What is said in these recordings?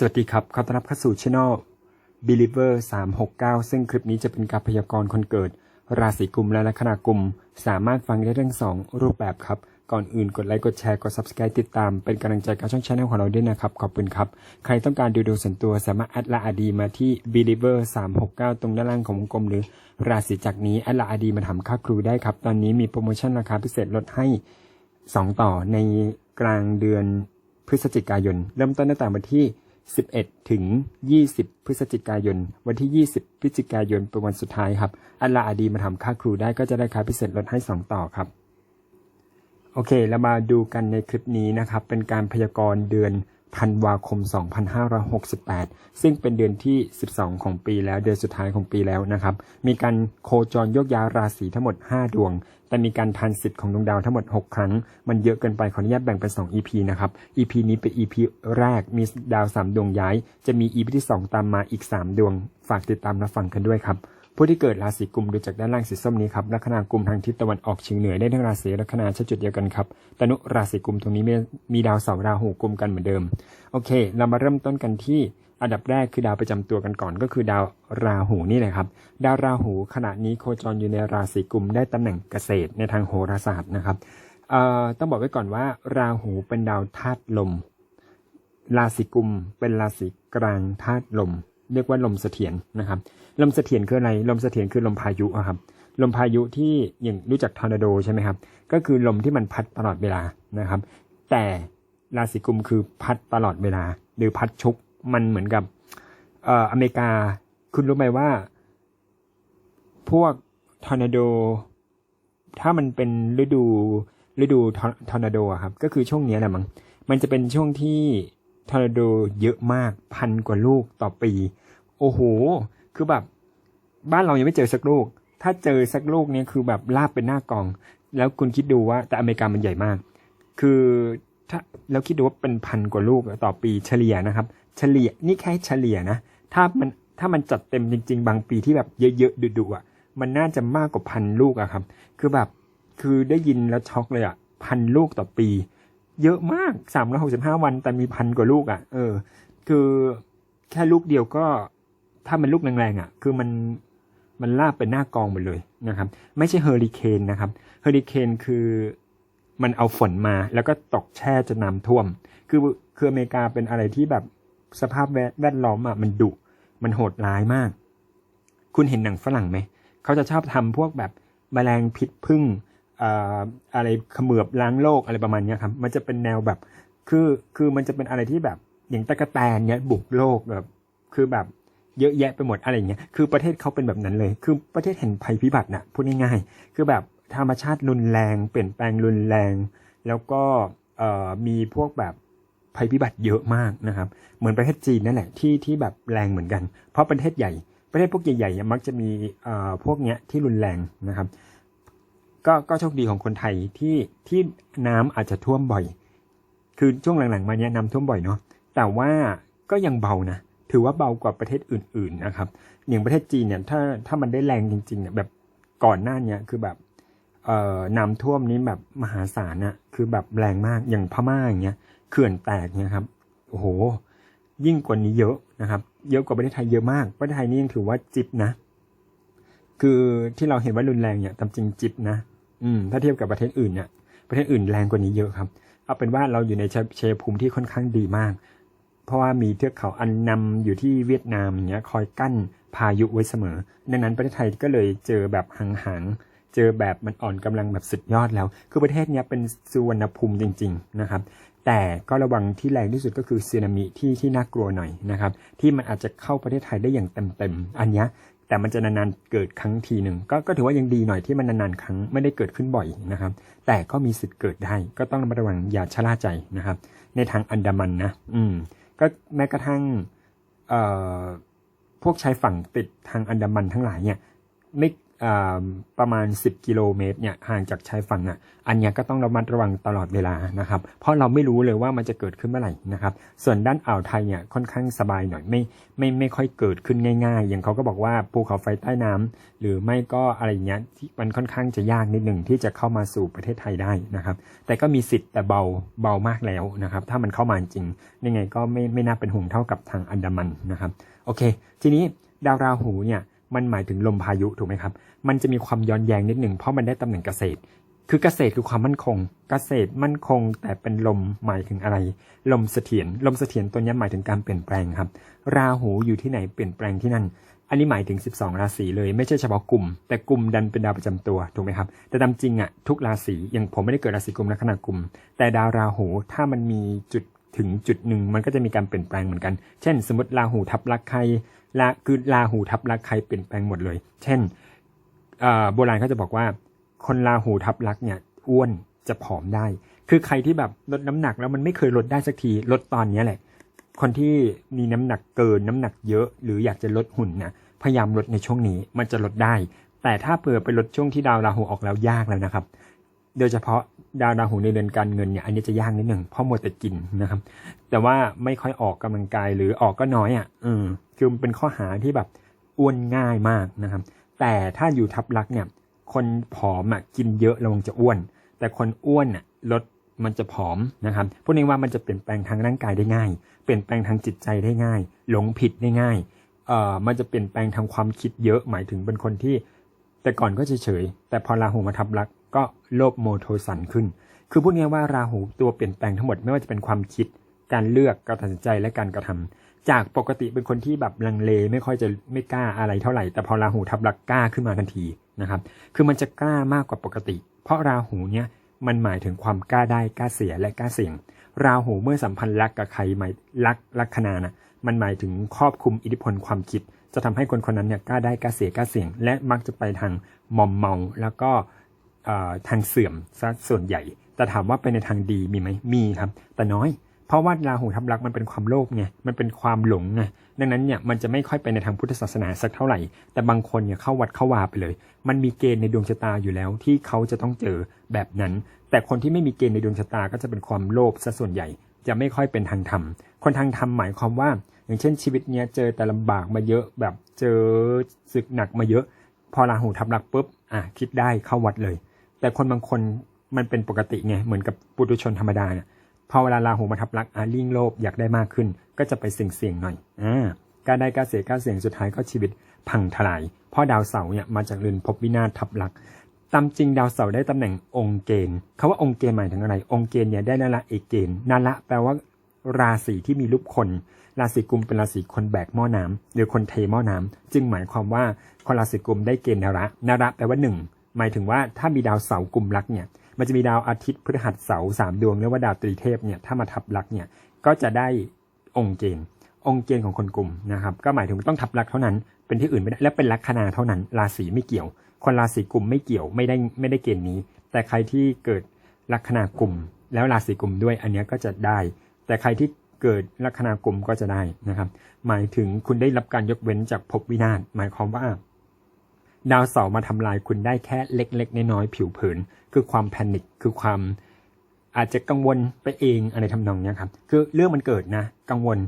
สวัสดีครับ ขอต้อนรับเข้าสู่ช่อง Believer 369 ซึ่งคลิปนี้จะเป็นการพยากรณ์คนเกิด ราศีกุมและลัคนากุม สามารถฟังได้ทั้งสองรูปแบบครับ ก่อนอื่นกดไลค์ กดแชร์ กด Subscribe ติดตาม เป็นกำลังใจกับช่องช anel ของเราด้วยนะครับ ขอบคุณครับ ใครต้องการดูดวงส่วนตัวสามารถแอดลน์อดีมาที่ Believer 369 ตรงด้านล่างของวงกลม หรือราศีจากนี้แอดลน์อดีมาถามค่าครูได้ครับ ตอนนี้มีโปรโมชั่นราคาพิเศษลดให้ 2 ต่อในกลางเดือนพฤศจิกายน เริ่มต้นตั้งแต่วันที่ 11 ถึง 20 พฤศจิกายน วันที่ 20 พฤศจิกายนเป็นวันสุดท้ายครับ อัลลาอาดีมาทำค่าครูได้ก็จะได้ค่าพิเศษลดให้ 2 ต่อครับ โอเค เรามาดูกันในคลิปนี้นะครับ เป็นการพยากรณ์เดือน ธันวาคม 2568 ซึ่งเป็นเดือนที่ 12 ของปีแล้วเดือนสุดท้ายของปีแล้วนะครับ มีการโคจรโยกย้ายราศีทั้งหมด 5 ดวง แต่มีการทรานสิทธิ์ของดวงดาวทั้งหมด 6 ครั้ง มันเยอะเกินไปขออนุญาตแบ่งเป็น 2 EP นะครับ EP นี้เป็น EP แรกมีดาว 3 ดวงย้าย จะมี EP ที่ 2 ตามมาอีก 3 ดวง ฝากติดตามรับฟังกันด้วยครับ ผู้ที่เกิดราศีกุมดูจากด้านล่างสีส้มนี้ครับลัคนากุมทางทิศตะวันออกเฉียงเหนือได้ทั้งราศีลัคนาใช้จุดเดียวกันครับตนุราศีกุมตรงนี้มีดาวเสาราหูกุมกันเหมือนเดิม โอเค เรามาเริ่มต้นกันที่อันดับแรกคือดาวประจำตัวกันก่อนก็คือดาวราหูนี่แหละครับ ดาวราหูขณะนี้โคจรอยู่ในราศีกุมได้ตำแหน่งเกษตรในทางโหราศาสตร์นะครับต้องบอกไว้ก่อนว่า ราหูเป็นดาวธาตุลม ราศีกุมเป็นราศีกลางธาตุลม เรียกว่าลมเสถียรนะครับ ลมเสถียรคืออะไร ลมเสถียรคือลมพายุอะครับ ลมพายุที่อย่างรู้จักทอร์นาโดใช่ไหมครับ ก็คือลมที่มันพัดตลอดเวลานะครับ แต่ราศีกุมคือพัดตลอดเวลา หรือพัดชุกมันเหมือนกับเอ่ออเมริกา คุณรู้ไหมว่า พวกทอร์นาโด ถ้ามันเป็นฤดูฤดูทอร์นาโดครับ ก็คือช่วงนี้แหละมั้งมันจะเป็นช่วงที่ ทอร์นาโดเยอะมากพันกว่าลูกต่อปี โอ้โห คือแบบ บ้านเรายังไม่เจอสักลูก ถ้าเจอสักลูกเนี่ยคือแบบลาบเป็นหน้ากอง แล้วคุณคิดดูว่าแต่อเมริกามันใหญ่มาก คือถ้าแล้วคิดดูว่าเป็นพันกว่าลูกต่อปีเฉลี่ยนะครับ เฉลี่ยนี่แค่เฉลี่ยนะ ถ้ามันถ้ามันจัดเต็มจริง ๆ บางปีที่แบบเยอะๆดุๆอะ มันน่าจะมากกว่าพันลูกอะครับ คือแบบคือได้ยินแล้วช็อกเลยอะพันลูกต่อปี เยอะมากสามร้อยหกสิบห้าวันแต่มีพันกว่าลูกอะ่ะ เออ คือแค่ลูกเดียวก็ถ้ามันลูกแรงๆอะ่ะ คือมันมันลาบเป็นหน้ากองหมดเลยนะครับ ไม่ใช่เฮอริเคนนะครับเฮอริเคนคือมันเอาฝนมาแล้วก็ตกแช่จะน้ำท่วม คือคืออเมริกาเป็นอะไรที่แบบสภาพแวดแวดล้อมอะมันดุมันโหดร้ายมาก คุณเห็นหนังฝรั่งไหม เขาจะชอบทำพวกแบบแมลงพิษพึ่ง อะไรเขมือบล้างโลกอะไรประมาณนี้ครับ มันจะเป็นแนวแบบ คือคือมันจะเป็นอะไรที่แบบอย่างตะกะแตนเนี้ยบุกโลกแบบ คือแบบเยอะแยะไปหมดอะไรเงี้ย คือประเทศเขาเป็นแบบนั้นเลย คือประเทศเห็นภัยพิบัตินะพูดง่ายๆ คือแบบธรรมชาติรุนแรง เปลี่ยนแปลงรุนแรง แล้วก็เมีพวกแบบภัยพิบัติเยอะมากนะครับ เหมือนประเทศจีนนั่นแหละที่ที่แบบแรงเหมือนกัน เพราะประเทศใหญ่ ประเทศพวกใหญ่ๆมักจะมีพวกเนี้ยที่รุนแรงนะครับ ก็ก็โชคดีของคนไทยที่ที่น้ำอาจจะท่วมบ่อย คือช่วงหลังๆมาเนี้ยน้ำท่วมบ่อยเนาะแต่ว่าก็ยังเบานะถือว่าเบากว่าประเทศอื่น ๆนะครับ อย่างประเทศจีนเนี่ยถ้าถ้ามันได้แรงจริงๆเนี่ยแบบก่อนหน้าเนี้ยคือแบบเอ่อน้ำท่วมนี้แบบมหาศาลนะคือแบบแรงมากอย่างพม่าอย่างเงี้ยเขื่อนแตกเนี่ยครับโอ้โห ยิ่งกว่านี้เยอะนะครับ เยอะกว่าประเทศไทยเยอะมากประเทศไทยนี่ยังถือว่าจิบนะ คือที่เราเห็นว่ารุนแรงเนี่ยตามจริงจิบนะ อืมถ้าเทียบกับประเทศอื่นเนี่ยประเทศอื่นแรงกว่านี้เยอะครับ เอาเป็นว่าเราอยู่ในเชยภูมิที่ค่อนข้างดีมาก เพราะว่ามีเทือกเขาอันนำอยู่ที่เวียดนามเงี้ยคอยกั้นพายุไว้เสมอ ดังนั้นประเทศไทยก็เลยเจอแบบห่างๆ เจอแบบมันอ่อนกำลังแบบสุดยอดแล้ว คือประเทศเนี้ยเป็นสุวรรณภูมิจริง ๆนะครับ แต่ก็ระวังที่แรงที่สุดก็คือสึนามิที่ที่น่ากลัวหน่อยนะครับ ที่มันอาจจะเข้าประเทศไทยได้อย่างเต็มๆ อันเนี้ย แต่มันจะนานๆเกิดครั้งทีหนึ่งก็ก็ถือว่ายังดีหน่อยที่มันนานๆครั้งไม่ได้เกิดขึ้นบ่อยนะครับ แต่ก็มีสิทธิ์เกิดได้ ก็ต้องระมัดระวังอย่าชะล่าใจนะครับ ในทางอันดามันนะ อืม ก็แม้กระทั่งเอ่อพวกชายฝั่งติดทางอันดามันทั้งหลายเนี่ยไม่ ประมาณ 10 กิโลเมตรเนี่ยห่างจากชายฝั่งอะอันเนี้ยก็ต้องระมัดระวังตลอดเวลานะครับ เพราะเราไม่รู้เลยว่ามันจะเกิดขึ้นเมื่อไหร่นะครับ ส่วนด้านอ่าวไทยเนี่ยค่อนข้างสบายหน่อยไม่ไม่ไม่ค่อยเกิดขึ้นง่าย ๆ อย่างเขาก็บอกว่าภูเขาไฟใต้น้ำหรือไม่ก็อะไรเงี้ยที่มันค่อนข้างจะยากนิดหนึ่งที่จะเข้ามาสู่ประเทศไทยได้นะครับ แต่ก็มีสิทธิ์แต่เบาเบามากแล้วนะครับ ถ้ามันเข้ามาจริงยังไงก็ไม่ไม่น่าเป็นห่วงเท่ากับทางอันดามันนะครับ โอเค ทีนี้ดาวราหูเนี่ยมันหมายถึงลมพายุถูกไหมครับ มันจะมีความย้อนแย้งนิดหนึ่งเพราะมันได้ตำแหน่งเกษตร คือเกษตรคือความมั่นคง เกษตรมั่นคง แต่เป็นลมหมายถึงอะไร ลมเสถียรลมเสถียรตัวนี้หมายถึงการเปลี่ยนแปลงครับ ราหูอยู่ที่ไหนเปลี่ยนแปลงที่นั่น อันนี้หมายถึง 12 ราศีเลยไม่ใช่เฉพาะกลุ่ม แต่กลุ่มดันเป็นดาวประจำตัวถูกไหมครับ แต่ตามจริงอะทุกราศีอย่างผมไม่ได้เกิดราศีกุมลัคนากลุ่ม แต่ดาวราหูถ้ามันมีจุดถึงจุดหนึ่งมันก็จะมีการเปลี่ยนแปลงเหมือนกัน เช่น สมมติราหูทับลักใครลาคือราหูทับลักใครเปลี่ยนแปลงหมดเลย เช่น โบราณเขาจะบอกว่า คนราหูทับลักเนี่ยอ้วนจะผอมได้ คือใครที่แบบลดน้ำหนักแล้วมันไม่เคยลดได้สักทีลดตอนเนี้แหละ คนที่มีน้ำหนักเกินน้ำหนักเยอะ หรืออยากจะลดหุ่นนะพยายามลดในช่วงนี้มันจะลดได้ แต่ถ้าเผื่อไปลดช่วงที่ดาวราหูออกแล้วยากแล้วนะครับ โดยเฉพาะดาวราหูในเดือนการเงินเนี่ยอันนี้จะยากนิดหนึ่งเพราะหมดแต่กินนะครับ แต่ว่าไม่ค่อยออกกำลังกายหรือออกก็น้อยอะอืมคือมันเป็นข้อหาที่แบบอ้วนง่ายมากนะครับ แต่ถ้าอยู่ทับลักเนี่ย คนผอมอะกินเยอะระวังจะอ้วน แต่คนอ้วนอะลดมันจะผอมนะครับพูดง่ายว่ามันจะเปลี่ยนแปลงทางร่างกายได้ง่าย เปลี่ยนแปลงทางจิตใจได้ง่าย หลงผิดได้ง่ายเอ่อมันจะเปลี่ยนแปลงทางความคิดเยอะหมายถึงเป็นคนที่ แต่ก่อนก็เฉยๆแต่พอราหูมาทับลักก็โลภโมโทสันขึ้น คือพูดง่ายว่าราหูตัวเปลี่ยนแปลงทั้งหมดไม่ว่าจะเป็นความคิด การเลือกการตัดสินใจและการกระทำ จากปกติเป็นคนที่แบบลังเลไม่ค่อยจะไม่กล้าอะไรเท่าไหร่ แต่พอราหูทับลักกล้าขึ้นมาทันทีนะครับ คือมันจะกล้ามากกว่าปกติ เพราะราหูเนี่ยมันหมายถึงความกล้าได้กล้าเสียและกล้าเสี่ยง ราหูเมื่อสัมพันธ์รักกับใครหมายรักลัคนานะมันหมายถึงครอบคลุมอิทธิพลความคิด จะทำให้คนคนนั้นเนี่ยกล้าได้กล้าเสียกล้าเสี่ยง และมักจะไปทางมอมเมาแล้วก็ทางเสื่อมซะส่วนใหญ่ แต่ถามว่าไปในทางดีมีไหมมีครับ แต่น้อย เพราะว่าราหูทับลักมันเป็นความโลภไงมันเป็นความหลงไงดังนั้นเนี่ยมันจะไม่ค่อยไปในทางพุทธศาสนาสักเท่าไหร่ แต่บางคนเนี่ยเข้าวัดเข้าวาไปเลย มันมีเกณฑ์ในดวงชะตาอยู่แล้วที่เขาจะต้องเจอแบบนั้น แต่คนที่ไม่มีเกณฑ์ในดวงชะตาก็จะเป็นความโลภซะส่วนใหญ่ จะไม่ค่อยเป็นทางธรรมคนทางธรรมหมายความว่า อย่างเช่นชีวิตเนี้ยเจอแต่ลำบากมาเยอะแบบเจอศึกหนักมาเยอะ พอราหูทับลักปุ๊บอะคิดได้เข้าวัดเลย แต่คนบางคนมันเป็นปกติไงเหมือนกับปุถุชนธรรมดาเนี่ย พอเวลาราหูมาทับลักอะลิ่งโลภอยากได้มากขึ้น ก็จะไปเสี่ยงๆหน่อยอ่าการได้การเสียการเสี่ยงสุดท้ายก็ชีวิตพังทลายเพราะดาวเสาร์เนี่ยมาจากเรือนภพวินาศทับลักตามจริงดาวเสาร์ได้ตำแหน่งองค์เกณฑ์คาว่าองค์เกณฑ์หมายถึงอะไร องค์เกณฑ์เนี่ยได้นาระเอกเกณฑ์นาระแปลว่าราศีที่มีรูปคน ราศีกุมเป็นราศีคนแบกหม้อน้ำหรือคนเทหม้อน้ำจึงหมายความว่าคนราศีกุมได้เกณฑ์นาระนาระแปลว่าหนึ่งหมายถึงว่าถ้ามีดาวเสาร์กุมลักเนี่ย มันจะมีดาวอาทิตย์พฤหัสเสาร์สามดวงเรียกว่าดาวตรีเทพเนี่ยถ้ามาทับลักเนี่ยก็จะได้องค์เกณฑ์ องค์เกณฑ์ของคนกลุ่มนะครับ ก็หมายถึงต้องทับลักเท่านั้น เป็นที่อื่นไม่ได้และเป็นลัคนาเท่านั้นราศีไม่เกี่ยว คนราศีกลุ่มไม่เกี่ยวไม่ได้ไม่ได้เกณฑ์นี้ แต่ใครที่เกิดลัคนากลุ่ม แล้วราศีกลุ่มด้วยอันนี้ก็จะได้ แต่ใครที่เกิดลัคนากลุ่มก็จะได้นะครับ หมายถึงคุณได้รับการยกเว้นจากภพวินาศหมายความว่า ดาวเสาร์มาทำลายคุณได้แค่เล็ก ๆ น้อยๆผิวเผิน คือความแพนิคคือความอาจจะกังวลไปเองอะไรทำนองเนี้ยครับ คือเรื่องมันเกิดนะ กังวล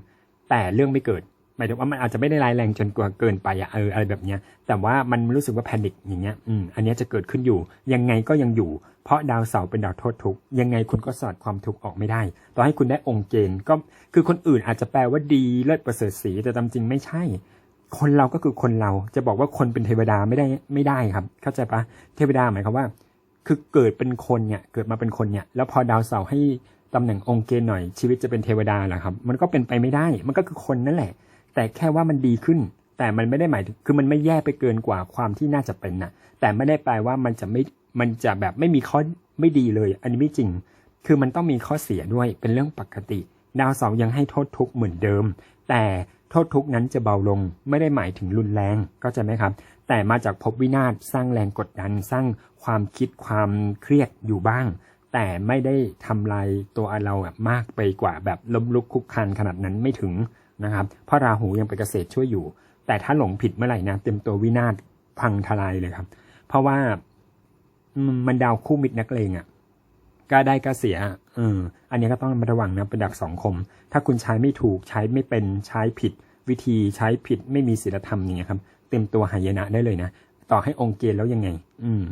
แต่เรื่องไม่เกิดหมายถึงว่ามันอาจจะไม่ได้ร้ายแรงจนกว่าเกินไปอะเอออะไรแบบเนี้ย แต่ว่ามันรู้สึกว่าแพนิคอย่างเงี้ยอืมอันนี้จะเกิดขึ้นอยู่ ยังไงก็ยังอยู่ เพราะดาวเสาร์เป็นดาวโทษทุกยังไงคุณก็สอดความทุกข์ออกไม่ได้ ต่อให้คุณได้องค์เกณฑ์ก็คือคนอื่นอาจจะแปลว่าดีเลิศประเสริฐศรีแต่ตามจริงไม่ใช่ คนเราก็คือคนเราจะบอกว่าคนเป็นเทวดาไม่ได้ไม่ได้ครับ เข้าใจปะเทวดาหมายความว่า คือเกิดเป็นคนเนี่ยเกิดมาเป็นคนเนี่ยแล้วพอดาวเสาร์ให้ตำแหน่งองค์เกณฑ์หน่อยชีวิตจะเป็นเทวดาเหรอครับ มันก็เป็นไปไม่ได้ มันก็คือคนนั่นแหละ แต่แค่ว่ามันดีขึ้น แต่มันไม่ได้หมายคือมันไม่แย่ไปเกินกว่าความที่น่าจะเป็นนะแต่ไม่ได้แปลว่ามันจะไม่มันจะแบบไม่มีข้อไม่ดีเลย อันนี้ไม่จริง คือมันต้องมีข้อเสียด้วยเป็นเรื่องปกติ ดาวเสาร์ยังให้โทษทุกข์เหมือนเดิม แต่ โทษทุกนั้นจะเบาลง ไม่ได้หมายถึงรุนแรงก็จะไหมครับ แต่มาจากภพวินาศสร้างแรงกดดัน สร้างความคิดความเครียดอยู่บ้าง แต่ไม่ได้ทำลายตัวเราแบบมากไปกว่าแบบล้มลุกคลุกคลานขนาดนั้นไม่ถึงนะครับ เพราะราหูยังเป็นเกษตรช่วยอยู่ แต่ถ้าหลงผิดเมื่อไหร่นะเต็มตัววินาศพังทลายเลยครับ เพราะว่ามันมันดาวคู่มิตรนักเลงอะ่ะ ก็ได้ก็เสียเอออันนี้ก็ต้องระมัดระวังนะเป็นดักสองคม ถ้าคุณใช้ไม่ถูกใช้ไม่เป็นใช้ผิด วิธีใช้ผิดไม่มีศีลธรรมเนี่ยครับ เต็มตัวหายนะได้เลยนะ ต่อให้องค์เกณฑ์แล้วยังไง อืม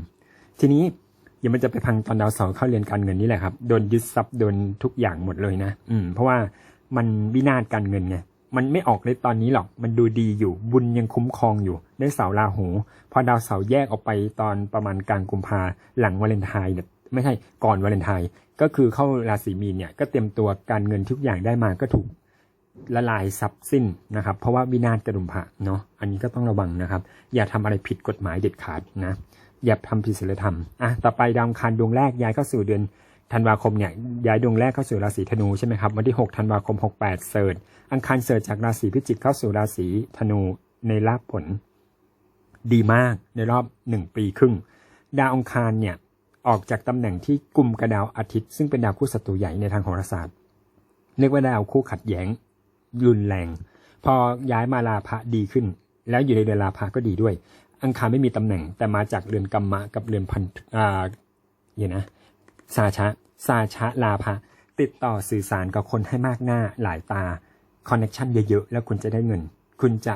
ทีนี้เดี๋ยวมันจะไปพังตอนดาวเสาร์เข้าเรียนการเงินนี่แหละครับโดนยึดทรัพย์โดนทุกอย่างหมดเลยนะอืม เพราะว่ามันวินาศการเงินไงมันไม่ออกเลยตอนนี้หรอก มันดูดีอยู่ บุญยังคุ้มครองอยู่ ได้เสาราหู พอดาวเสาร์แยกออกไปตอนประมาณกลางกุมภาหลังวาเลนไทน์เนี่ย ไม่ใช่ก่อนวาเลนไทน์ก็คือเข้าราศีมีนเนี่ยก็เตรียมตัวการเงินทุกอย่างได้มาก็ถูกละลายซับสิ้นนะครับ เพราะว่าวินาศกระดุมพระเนาะอันนี้ก็ต้องระวังนะครับ อย่าทำอะไรผิดกฎหมายเด็ดขาดนะอย่าทำผิดศีลธรรมอะต่อไปดาวองคารดวงแรกย้ายเข้าสู่เดือนธันวาคมเนี่ยย้ายดวงแรกเข้าสู่ราศีธนูใช่ไหมครับวันที่ 6 ธันวาคม 68 เสิร์ชอังคารเสิร์ชจากราศีพิจิกเข้าสู่ราศีธนูในลาภผล ดีมากในรอบหนึ่งปีครึ่ง ดาวอังคารเนี่ย ออกจากตำแหน่งที่กลุ่มกับดาวอาทิตย์ซึ่งเป็นดาวคู่ศัตรูใหญ่ในทางโหราศาสตร์เรียกว่าดาวคู่ขัดแย้ง รุนแรง พอย้ายมาลาภะดีขึ้น แล้วอยู่ในเดือนลาภะก็ดีด้วย อังคารไม่มีตำแหน่งแต่มาจากเรือนกรรมะกับเรือนพันธุอ่าเดี๋ยนะซาชะซาชะลาภะติดต่อสื่อสารกับคนให้มากหน้าหลายตาคอนเน c ชันเยอะๆ แล้วคุณจะได้เงิน คุณจะ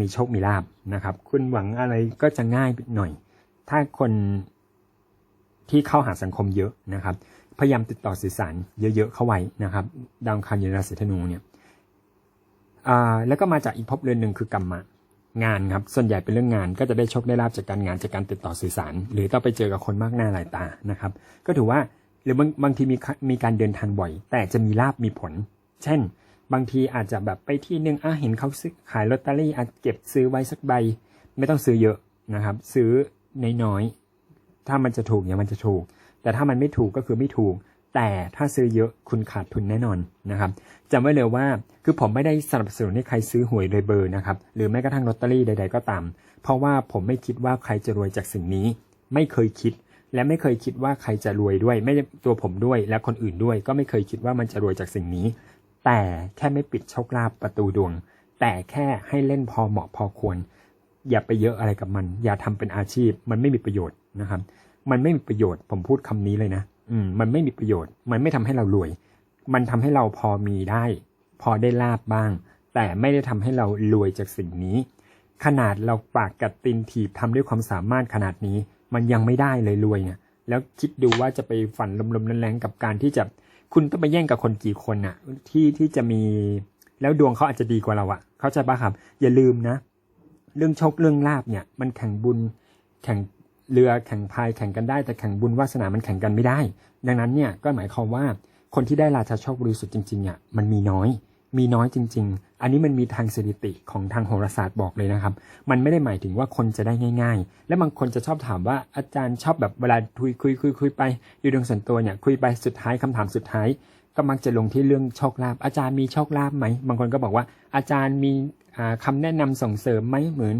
มีโชคมีลาบนะครับ คุณหวังอะไรก็จะง่ายหน่อย ถ้าคน ที่เข้าหาสังคมเยอะนะครับ พยายามติดต่อสื่อสารเยอะๆเข้าไว้นะครับ ดาวอังคารอยู่ในราศีธนูเนี่ยอ่าแล้วก็มาจากอีกภพเรือนหนึ่งคือกรรมะงานครับ ส่วนใหญ่เป็นเรื่องงานก็จะได้โชคได้ลาบจากการงานจากการติดต่อสื่อสาร หรือต้องไปเจอกับคนมากหน้าหลายตานะครับ ก็ถือว่าหรือบางบางทีมีมีการเดินทางบ่อย แต่จะมีลาบมีผล เช่น บางทีอาจจะแบบไปที่หนึ่งอะเห็นเขาซื้อขายลอตเตอรี่อาจเก็บซื้อไว้สักใบ ไม่ต้องซื้อเยอะนะครับ ซื้อน้อยๆ ถ้ามันจะถูกเนี่ยมันจะถูก แต่ถ้ามันไม่ถูกก็คือไม่ถูก แต่ถ้าซื้อเยอะคุณขาดทุนแน่นอนนะครับจำไว้เลยว่าคือผมไม่ได้สนับสนุนให้ใครซื้อหวยโดยเบอร์นะครับหรือแม้กระทั่งลอตเตอรี่ใด ๆก็ตาม เพราะว่าผมไม่คิดว่าใครจะรวยจากสิ่งนี้ ไม่เคยคิดและไม่เคยคิดว่าใครจะรวยด้วย ไม่ตัวผมด้วยและคนอื่นด้วย ก็ไม่เคยคิดว่ามันจะรวยจากสิ่งนี้ แต่แค่ไม่ปิดโชคลาภประตูดวง แต่แค่ให้เล่นพอเหมาะพอควร อย่าไปเยอะอะไรกับมัน อย่าทำเป็นอาชีพ มันไม่มีประโยชน์ นะครับ มันไม่มีประโยชน์ผมพูดคำนี้เลยนะ อืมมันไม่มีประโยชน์ มันไม่ทำให้เรารวย มันทำให้เราพอมีได้ พอได้ลาบบ้าง แต่ไม่ได้ทำให้เรารวยจากสิ่งนี้ ขนาดเราปากกัดตินถีบทำด้วยความสามารถขนาดนี้ มันยังไม่ได้เลยรวยเนี่ยแล้วคิดดูว่าจะไปฝันลมๆแรงๆกับการที่จะคุณต้องไปแย่งกับคนกี่คนน่ะ ที่ที่จะมีแล้วดวงเขาอาจจะดีกว่าเราอะเข้าใจปะครับ อย่าลืมนะ เรื่องโชคเรื่องลาบเนี่ย มันแข่งบุญแข่ง เรือแข่งพายแข่งกันได้ แต่แข่งบุญวาสนามันแข่งกันไม่ได้ ดังนั้นเนี่ยก็หมายความว่าคนที่ได้ราชาโชคบริสุทธิ์จริงๆอะมันมีน้อย มีน้อยจริง ๆ อันนี้มันมีทางสถิติของทางโหราศาสตร์บอกเลยนะครับ มันไม่ได้หมายถึงว่าคนจะได้ง่าย ๆ และบางคนจะชอบถามว่าอาจารย์ชอบแบบเวลาคุยคุยคุยคุยไปดูดวงส่วนตัวเนี่ยคุยไปสุดท้ายคำถามสุดท้าย ก็มักจะลงที่เรื่องโชคลาภอาจารย์มีโชคลาภไหมบางคนก็บอกว่าอาจารย์มีอ่าคำแนะนำส่งเสริมไหมเหมือน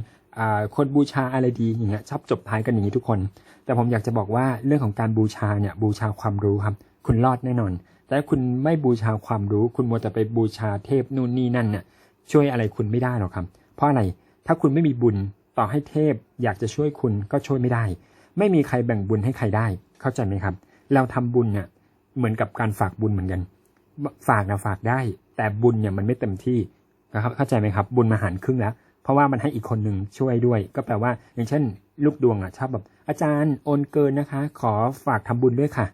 คนบูชาอะไรดีอย่างเงี้ยชอบจบท้ายกันอย่างนี้ทุกคน แต่ผมอยากจะบอกว่าเรื่องของการบูชาเนี่ยบูชาความรู้ครับ คุณรอดแน่นอน แต่ถ้าคุณไม่บูชาความรู้ คุณมัวแต่ไปบูชาเทพนู่นนี่นั่นเนี่ยช่วยอะไรคุณไม่ได้หรอกครับ เพราะอะไรถ้าคุณไม่มีบุญต่อให้เทพอยากจะช่วยคุณก็ช่วยไม่ได้ ไม่มีใครแบ่งบุญให้ใครได้ เข้าใจไหมครับ เราทำบุญเนี่ยเหมือนกับการฝากบุญเหมือนกัน ฝากนะฝากได้ แต่บุญเนี่ยมันไม่เต็มที่นะครับเข้าใจไหมครับ บุญมาหารครึ่งแล้ว เพราะว่ามันให้อีกคนหนึ่งช่วยด้วย ก็แปลว่า อย่างเช่น ลูกดวงอะชอบแบบ อาจารย์โอนเกินนะคะ ขอฝากทำบุญด้วยค่ะ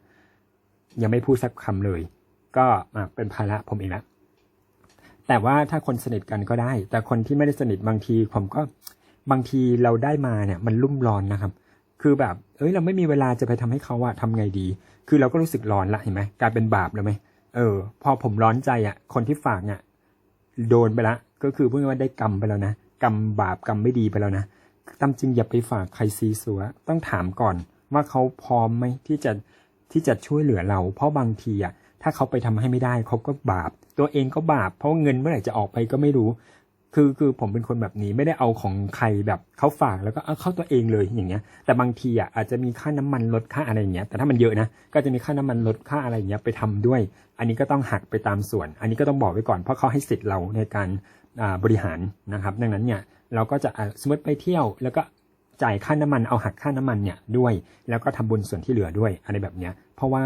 ยังไม่พูดสักคำเลย ก็เป็นภาระผมเองละแต่ว่าถ้าคนสนิทกันก็ได้ แต่คนที่ไม่ได้สนิทบางที ผมก็บางทีเราได้มาเนี่ย มันรุ่มร้อนนะครับ คือแบบ เอ้ยเราไม่มีเวลาจะไปทำให้เขาอะทำไงดี คือเราก็รู้สึกร้อนละเห็นไหมกลายเป็นบาปแล้วไหมเออ พอผมร้อนใจอะคนที่ฝากเนี่ยโดนไปละ ก็คือพูดง่ายว่าได้กรรมไปแล้วนะ กรรมบาปกรรมไม่ดีไปแล้วนะตามจริงอย่าไปฝากใครซีสัวต้องถามก่อน ว่าเขาพร้อมไหมที่จะที่จะช่วยเหลือเรา เพราะบางทีอะถ้าเขาไปทำให้ไม่ได้เขาก็บาป ตัวเองก็บาป เพราะเงินเมื่อไหร่จะออกไปก็ไม่รู้ คือคือผมเป็นคนแบบนี้ไม่ได้เอาของใครแบบเขาฝากแล้วก็เอาเข้าตัวเองเลยอย่างเงี้ย แต่บางทีอะอาจจะมีค่าน้ำมันลดค่าอะไรอย่างเงี้ยแต่ถ้ามันเยอะนะก็จะมีค่าน้ำมันลดค่าอะไรอย่างเงี้ยไปทำด้วย อันนี้ก็ต้องหักไปตามส่วน อันนี้ก็ต้องบอกไว้ก่อนเพราะเขาให้สิทธิ์เราในการ บริหารนะครับ ดังนั้นเนี่ยเราก็จะสมมติไปเที่ยว แล้วก็จ่ายค่าน้ำมันเอาหักค่าน้ำมันเนี่ยด้วย แล้วก็ทำบุญส่วนที่เหลือด้วยอะไรแบบเนี้ยเพราะว่า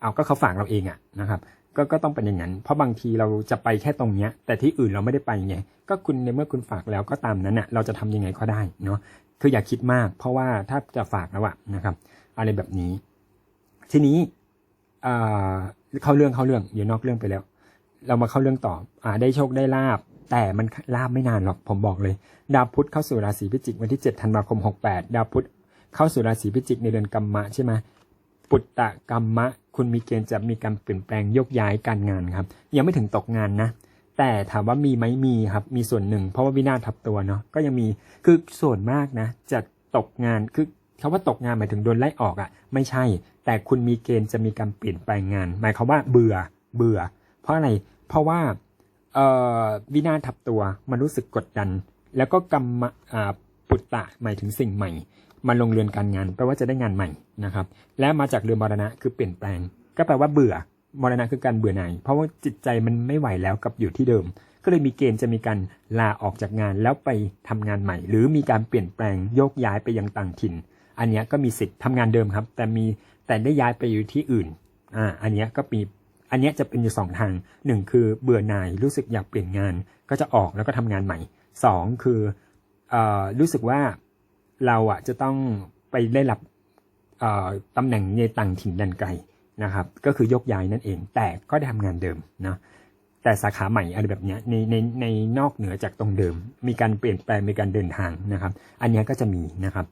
เอาก็เขาฝากเราเองอะนะครับก็ก็ต้องเป็นอย่างนั้น เพราะบางทีเราจะไปแค่ตรงเนี้ย แต่ที่อื่นเราไม่ได้ไปไงก็คุณในเมื่อคุณฝากแล้วก็ตามนั้นน่ะเราจะทำยังไงก็ได้เนาะคืออย่าคิดมาก เพราะว่าถ้าจะฝากแล้วอะนะครับ อะไรแบบนี้ ทีนี้เข้าเรื่องเข้าเรื่องอยู่นอกเรื่องไปแล้ว เรามาเข้าเรื่องต่ออ่าได้โชคได้ลาบ แต่มันลาบไม่นานหรอกผมบอกเลย ดาวพุธเข้าสู่ราศีพิจิกวันที่7ธันวาคม 68 ดาวพุธเข้าสู่ราศีพิจิกในเดือนกัมมะใช่ไหมปุตตะกัมมะ คุณมีเกณฑ์จะมีการเปลี่ยนแปลงโยกย้ายการงานครับ ยังไม่ถึงตกงานนะ แต่ถามว่ามีไหมมีครับ มีส่วนหนึ่ง เพราะว่าวินาทับตัวเนาะก็ยังมีคือส่วนมากนะจะตกงานคือคำว่าตกงานหมายถึงโดนไล่ออกอะ่ะ ไม่ใช่ แต่คุณมีเกณฑ์จะมีการเปลี่ยนแปลงงาน หมายความว่าเบื่อเบื่อ เพราะอะไรเพราะว่า เอ่อวินาศทับตัวมันรู้สึกกดดัน แล้วก็กรรมอ่าปุตตะหมายถึงสิ่งใหม่มาลงเรือนการงานแปลว่าจะได้งานใหม่นะครับ และมาจากเรือนมรณะคือเปลี่ยนแปลง ก็แปลว่าเบื่อมรณะคือการเบื่อหน่ายเพราะว่าจิตใจมันไม่ไหวแล้วกับอยู่ที่เดิม ก็เลยมีเกณฑ์จะมีการลาออกจากงานแล้วไปทำงานใหม่ หรือมีการเปลี่ยนแปลงโยกย้ายไปยังต่างถิ่น อันนี้ก็มีสิทธิ์ทำงานเดิมครับ แต่มีแต่ได้ย้ายไปอยู่ที่อื่นอ่าอันนี้ก็มี อันนี้จะเป็นอยู่สองทางหนึ่งคือเบื่อหน่ายรู้สึกอยากเปลี่ยนงาน ก็จะออกแล้วก็ทำงานใหม่สองคืออรู้สึกว่าเราอะจะต้องไปได้รับตำแหน่งในต่างถิ่นดันไกลนะครับ ก็คือยกย้ายนั่นเอง แต่ก็ได้ทำงานเดิมนะแต่สาขาใหม่อะไรแบบเนี้ยในในในนอกเหนือจากตรงเดิม มีการเปลี่ยนแปลงมีการเดินทางนะครับ อันนี้ก็จะมีนะครับ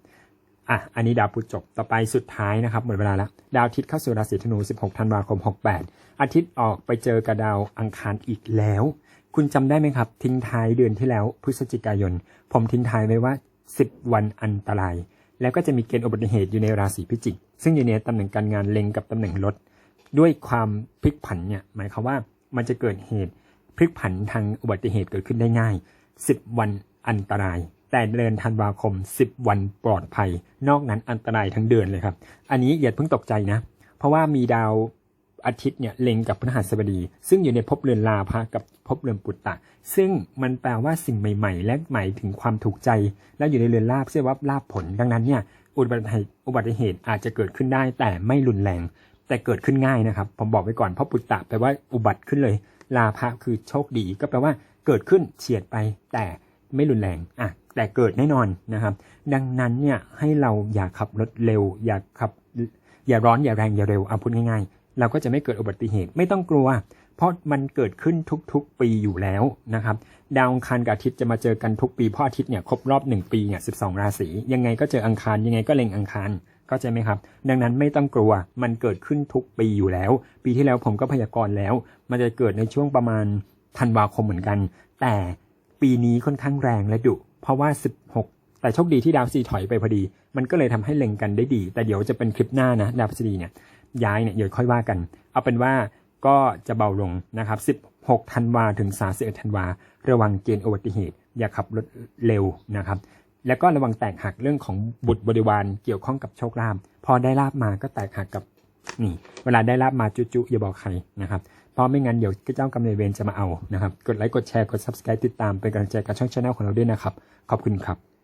อะ อันนี้ดาวพุธจบ ต่อไปสุดท้ายนะครับ หมดเวลาแล้ว ดาวอาทิตย์เข้าสู่ราศีธนู 16 ธันวาคม 68 อาทิตย์ออกไปเจอกับดาวอังคารอีกแล้ว คุณจำได้ไหมครับ ทิ้งท้ายเดือนที่แล้ว พฤศจิกายน ผมทิ้งท้ายไว้ว่า 10 วันอันตราย แล้วก็จะมีเกณฑ์อุบัติเหตุอยู่ในราศีพิจิก ซึ่งอยู่ในตำแหน่งการงานเล็งกับตำแหน่งรถ ด้วยความพลิกผันเนี่ย หมายความว่ามันจะเกิดเหตุพลิกผันทางอุบัติเหตุเกิดขึ้นได้ง่าย 10 วันอันตราย แต่เดือนธันวาคม 10 วันปลอดภัย นอกนั้นอันตรายทั้งเดือนเลยครับ อันนี้อย่าเพิ่งตกใจนะ เพราะว่ามีดาวอาทิตย์เนี่ยเล็งกับพฤหัสบดี ซึ่งอยู่ในภพเรือนลาภะกับภพเรือนปุตตะ ซึ่งมันแปลว่าสิ่งใหม่ ๆ และหมายถึงความถูกใจ และอยู่ในเรือนลาภเรียว่าลาภผล ดังนั้นเนี่ยอุบัติเหตุอุบัติเหตุอาจจะเกิดขึ้นได้แต่ไม่รุนแรง แต่เกิดขึ้นง่ายนะครับ ผมบอกไว้ก่อนเพราะปุตตะแปลว่าอุบัติขึ้นเลย ลาภะคือโชคดี ก็แปลว่าเกิดขึ้นเฉียดไปแต่ไม่รุนแรงอะ แต่เกิดแน่นอนนะครับ ดังนั้นเนี่ยให้เราอย่าขับรถเร็ว อย่าขับอย่าร้อนอย่าแรงอย่าเร็วเอาพูดง่ายๆ เราก็จะไม่เกิดอุบัติเหตุไม่ต้องกลัว เพราะมันเกิดขึ้นทุกๆ ปีอยู่แล้วนะครับ ดาวอังคารกับอาทิตย์จะมาเจอกันทุกปีเพราะอาทิตย์เนี่ยครบรอบหนึ่งปีเนี่ยสิราศียังไงก็เจออังคารยังไงก็เล็งอังคารเข้าใจไหมครับ ดังนั้นไม่ต้องกลัว มันเกิดขึ้นทุกปีอยู่แล้ว ปีที่แล้วผมก็พยากรณ์แล้ว มันจะเกิดในช่วงประมาณธันวาคมเหมือนกัน แต่ปีนี้ค่อนข้างแรงและดุ เพราะว่า 16 แต่โชคดีที่ดาวพฤหัสบดีถอยไปพอดี มันก็เลยทำให้เล็งกันได้ดี แต่เดี๋ยวจะเป็นคลิปหน้านะดาวพฤหัสดีเนี่ยย้ายเนี่ยเดี๋ยวค่อยว่ากัน เอาเป็นว่าก็จะเบาลงนะครับ 16 ธันวาถึง 31 ธันวา ระวังเกณฑ์อุบัติเหตุ อย่าขับรถเร็วนะครับ แล้วก็ระวังแตกหักเรื่องของบุตรบริวารเกี่ยวข้องกับโชคลาภ พอได้ลาบมาก็แตกหักกับนี่ เวลาได้ลาบมาจุๆอย่าบอกใครนะครับ ราะไม่งั้นเดี๋ยวเจ้ากรรมนายเวรจะมาเอานะครับ กดไลค์ กดแชร์ กด subscribe ติดตามเป็นกำลังใจกับช่องช anel ของเราด้วยนะครับ ขอบคุณครับ